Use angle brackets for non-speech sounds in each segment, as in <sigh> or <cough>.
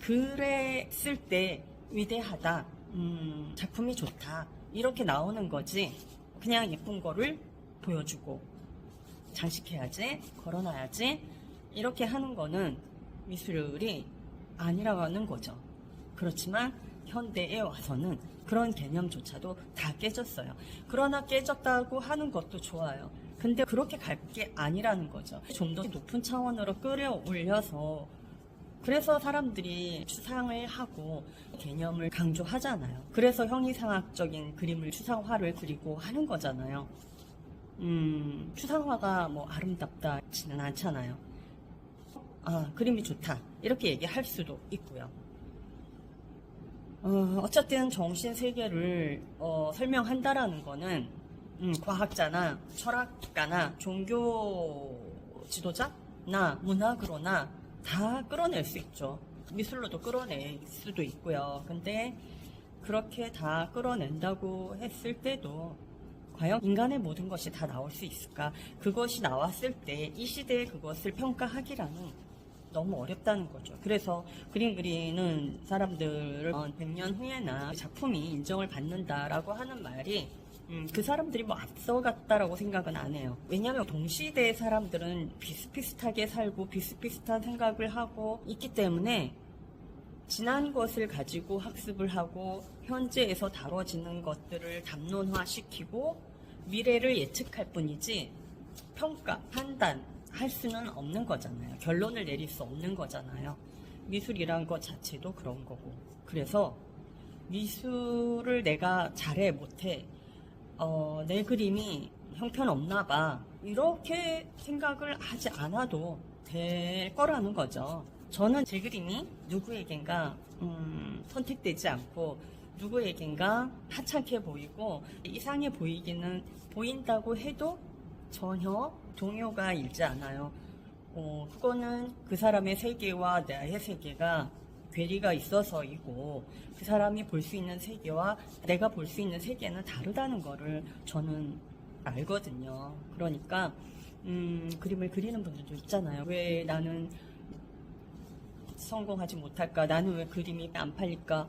그랬을 때 위대하다, 음, 작품이 좋다 이렇게 나오는 거지. 그냥 예쁜 거를 보여주고 장식해야지, 걸어놔야지 이렇게 하는 거는 미술이 아니라고 하는 거죠. 그렇지만 현대에 와서는 그런 개념조차도 다 깨졌어요. 그러나 깨졌다고 하는 것도 좋아요. 근데 그렇게 갈 게 아니라는 거죠. 좀 더 높은 차원으로 끌어올려서 그래서 사람들이 추상을 하고 개념을 강조하잖아요. 그래서 형이상학적인 그림을 추상화를 그리고 하는 거잖아요. 음, 추상화가 뭐 아름답다지는 않잖아요. 아, 그림이 좋다. 이렇게 얘기할 수도 있고요. 어, 어쨌든 정신 세계를 어, 설명한다라는 거는 음, 과학자나 철학가나 종교 지도자나 문학으로나 다 끌어낼 수 있죠. 미술로도 끌어낼 수도 있고요. 근데 그렇게 다 끌어낸다고 했을 때도 과연 인간의 모든 것이 다 나올 수 있을까? 그것이 나왔을 때 이 시대에 그것을 평가하기라는 너무 어렵다는 거죠. 그래서 그림 그리는 사람들을 100년 후에나 작품이 인정을 받는다라고 하는 말이 음, 그 사람들이 뭐 앞서갔다라고 생각은 안 해요. 왜냐하면 동시대의 사람들은 비슷비슷하게 살고 비슷비슷한 생각을 하고 있기 때문에 지난 것을 가지고 학습을 하고 현재에서 다뤄지는 것들을 담론화시키고 미래를 예측할 뿐이지 평가, 판단 할 수는 없는 거잖아요. 결론을 내릴 수 없는 거잖아요. 미술이란 것 자체도 그런 거고. 그래서 미술을 내가 잘해 못해 어, 내 그림이 형편없나 봐. 이렇게 생각을 하지 않아도 될 거라는 거죠. 저는 제 그림이 누구에겐가 음, 선택되지 않고 누구에겐가 하찮게 보이고 이상해 보이기는 보인다고 해도 전혀 동요가 일지 않아요. 어, 그거는 그 사람의 세계와 나의 세계가 괴리가 있어서이고 그 사람이 볼 수 있는 세계와 내가 볼 수 있는 세계는 다르다는 거를 저는 알거든요. 그러니까 음, 그림을 그리는 분들도 있잖아요. 왜 나는 성공하지 못할까? 나는 왜 그림이 안 팔릴까?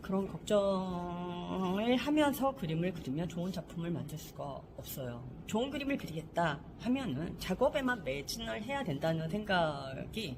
그런 걱정을 하면서 그림을 그리면 좋은 작품을 만들 수가 없어요. 좋은 그림을 그리겠다 하면은 작업에만 매진을 해야 된다는 생각이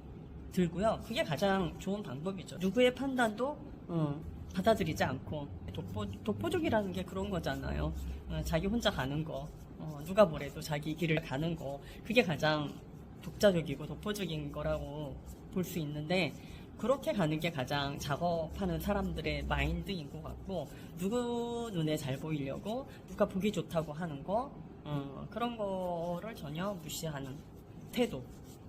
들고요. 그게 가장 좋은 방법이죠. 누구의 판단도 어, 받아들이지 않고 독보, 독보적이라는 게 그런 거잖아요. 어, 자기 혼자 가는 거, 어, 누가 뭐래도 자기 길을 가는 거, 그게 가장 독자적이고 독보적인 거라고 볼 수 있는데 그렇게 가는 게 가장 작업하는 사람들의 마인드인 것 같고 누구 눈에 잘 보이려고 누가 보기 좋다고 하는 거 어, 그런 거를 전혀 무시하는 태도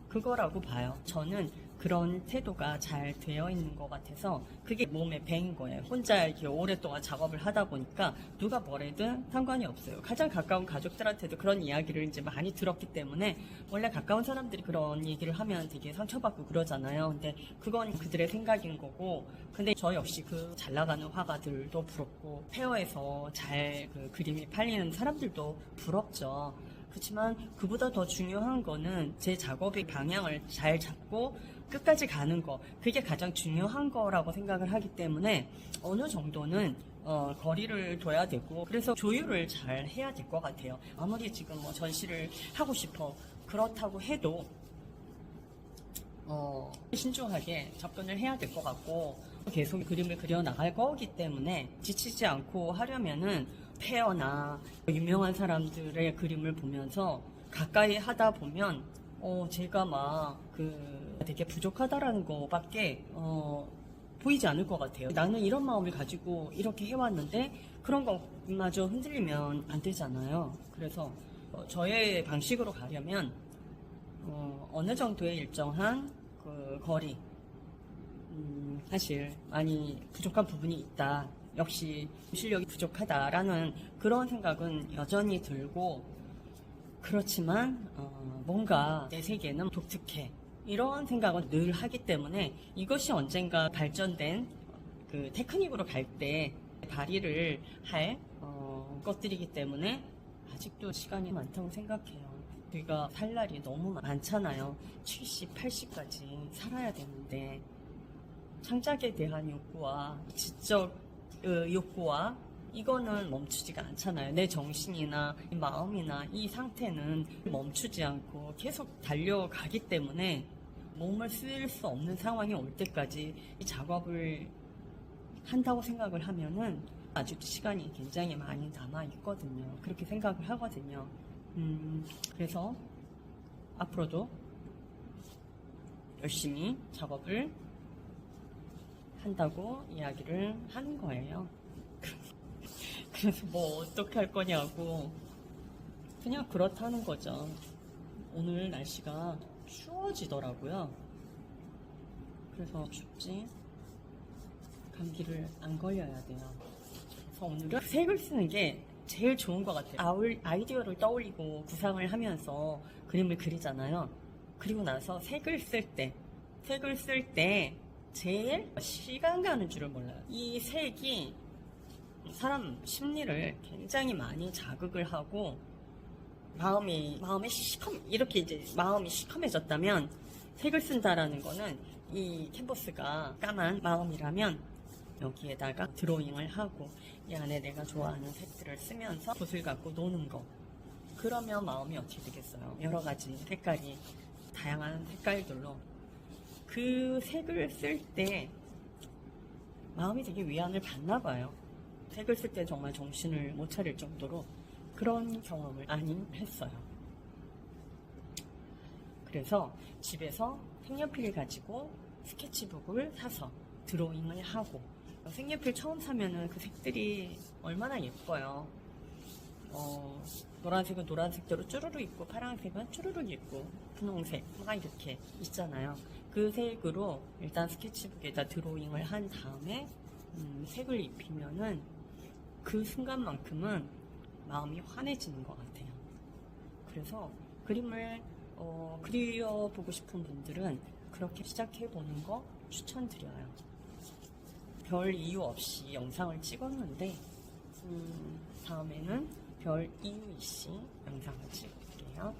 그거라고 봐요. 저는 그런 태도가 잘 되어 있는 것 같아서 그게 몸에 배인 거예요. 혼자 이렇게 오랫동안 작업을 하다 보니까 누가 뭐래든 상관이 없어요. 가장 가까운 가족들한테도 그런 이야기를 이제 많이 들었기 때문에 원래 가까운 사람들이 그런 얘기를 하면 되게 상처받고 그러잖아요. 근데 그건 그들의 생각인 거고 근데 저 역시 그 잘 나가는 화가들도 부럽고 페어에서 잘 그 그림이 팔리는 사람들도 부럽죠. 그렇지만 그보다 더 중요한 거는 제 작업의 방향을 잘 잡고 끝까지 가는 거 그게 가장 중요한 거라고 생각을 하기 때문에 어느 정도는 어, 거리를 둬야 되고 그래서 조율을 잘 해야 될 것 같아요. 아무리 지금 뭐 전시를 하고 싶어 그렇다고 해도 어, 신중하게 접근을 해야 될 것 같고 계속 그림을 그려 나갈 거기 때문에 지치지 않고 하려면은 페어나 유명한 사람들의 그림을 보면서 가까이 하다 보면 어 제가 막 그 되게 부족하다라는 거밖에 어 보이지 않을 것 같아요. 나는 이런 마음을 가지고 이렇게 해왔는데 그런 것마저 흔들리면 안 되잖아요. 그래서 어, 저의 방식으로 가려면 어, 어느 정도의 일정한 그 거리 음, 사실 많이 부족한 부분이 있다. 역시 실력이 부족하다라는 그런 생각은 여전히 들고 그렇지만 어, 뭔가 내 세계는 독특해 이런 생각은 늘 하기 때문에 이것이 언젠가 발전된 그 테크닉으로 갈 때 발휘를 할 어, 것들이기 때문에 아직도 시간이 많다고 생각해요. 우리가 살 날이 너무 많잖아요. 70, 80까지 살아야 되는데 창작에 대한 욕구와 지적 어, 욕구와 이거는 멈추지가 않잖아요. 내 정신이나 이 마음이나 이 상태는 멈추지 않고 계속 달려가기 때문에 몸을 쓸 수 없는 상황이 올 때까지 이 작업을 한다고 생각을 하면은 아직도 시간이 굉장히 많이 남아 있거든요. 그렇게 생각을 하거든요. 음, 그래서 앞으로도 열심히 작업을 한다고 이야기를 하는 거예요. <laughs> 그래서 뭐 어떻게 할 거냐고 그냥 그렇다는 거죠. 오늘 날씨가 추워지더라고요. 그래서 춥지 감기를 안 걸려야 돼요. 그래서 오늘은 색을 쓰는 게 제일 좋은 것 같아요. 아이디어를 떠올리고 구상을 하면서 그림을 그리잖아요. 그리고 나서 색을 쓸 때, 색을 쓸 때 제일 시간 가는 줄을 몰라요. 이 색이 사람 심리를 굉장히 많이 자극을 하고 마음이 마음이 시커 이렇게 이제 마음이 시커매졌다면 색을 쓴다라는 거는 이 캔버스가 까만 마음이라면 여기에다가 드로잉을 하고 이 안에 내가 좋아하는 색들을 쓰면서 붓을 갖고 노는 거. 그러면 마음이 어떻게 되겠어요? 여러 가지 색깔이 다양한 색깔들로 그 색을 쓸 때 마음이 되게 위안을 받나 봐요 색을 쓸 때 정말 정신을 못 차릴 정도로 그런 경험을 많이 했어요. 그래서 집에서 색연필을 가지고 스케치북을 사서 드로잉을 하고 색연필 처음 사면은 그 색들이 얼마나 예뻐요. 어, 노란색은 노란색대로 쭈루루 있고 파란색은 쭈루루 있고 분홍색 막 이렇게 있잖아요. 그 색으로 일단 스케치북에다 드로잉을 한 다음에 음, 색을 입히면은 그 순간만큼은 마음이 환해지는 것 같아요. 그래서 그림을 어, 그려보고 싶은 분들은 그렇게 시작해보는 거 추천드려요. 별 이유 없이 영상을 찍었는데 음, 다음에는 별 이유 있이 영상을 찍을게요.